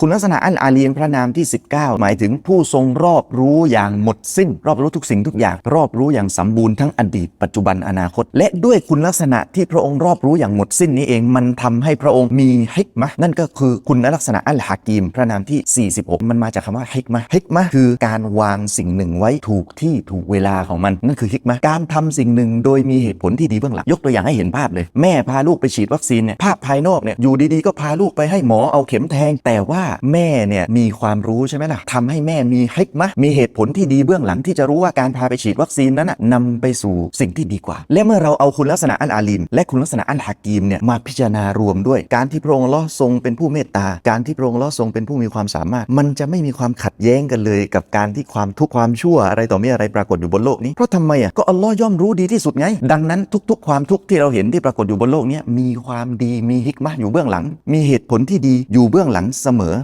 คุณลักษณะอัลอาลีมพระนามที่ 19 หมายถึงผู้ทรงรอบรู้อย่างหมดสิ้น รอบรู้ทุกสิ่งทุกอย่าง รอบรู้อย่างสมบูรณ์ทั้งอดีตปัจจุบันอนาคต และด้วยคุณลักษณะที่พระองค์รอบรู้อย่างหมดสิ้นนี้เองมันทำให้พระองค์มีฮิกมะนั่นก็คือคุณลักษณะอัลฮากีม พระนามที่ 46 มันมาจากคำว่าฮิกมะห์ฮิกมะคือการวางสิ่งหนึ่งไว้ถูกที่ถูกเวลาของมันนั่นคือฮิกมะการทำสิ่งหนึ่งโดยมีเหตุผลที่ดีเบื้องหลังยกตัวอย่างให้เห็นภาพเลย แม่พาลูกไปฉีดวัคซีนเนี่ยภาพภายนอกเนี่ยอยู่ดีๆ ก็พาลูกไปให้หมอเอาเข็มแทงแต่ว่าแม่เนี่ยมีความรู้ใช่ไหมล่ะทำให้แม่มีฮิกมะมีเหตุผลที่ดีเบื้องหลังที่จะรู้ว่าการพาไปฉีดวัคซีนนั้นนะนำไปสู่สิ่งที่ดีกว่า และเมื่อเราเอาคุณลักษณะอัลอาลีมและคุณลักษณะอัลฮากีมเนี่ยมาพิจารณารวมด้วย การที่พระองค์ละทรงเป็นผู้เมตตา การที่พระองค์ละทรงเป็นผู้มีความสามารถ มันจะไม่มีความขัดแย้งกันเลย กับการที่ความทุกข์ความชั่วอะไรต่อมีอะไรปรากฏอยู่บนโลกนี้เพราะทำไมอะก็อัลลอฮ์ย่อมรู้ดีที่สุดไง ดังนั้นทุก ๆ ความทุกข์ที่เราเห็นที่ปรากฏอยู่บนโลกนี้มีความดีมีฮิกมะอยู่เบื้องหลัง มีเหตุผลที่ดีอยู่เบื้องหลังเสมอ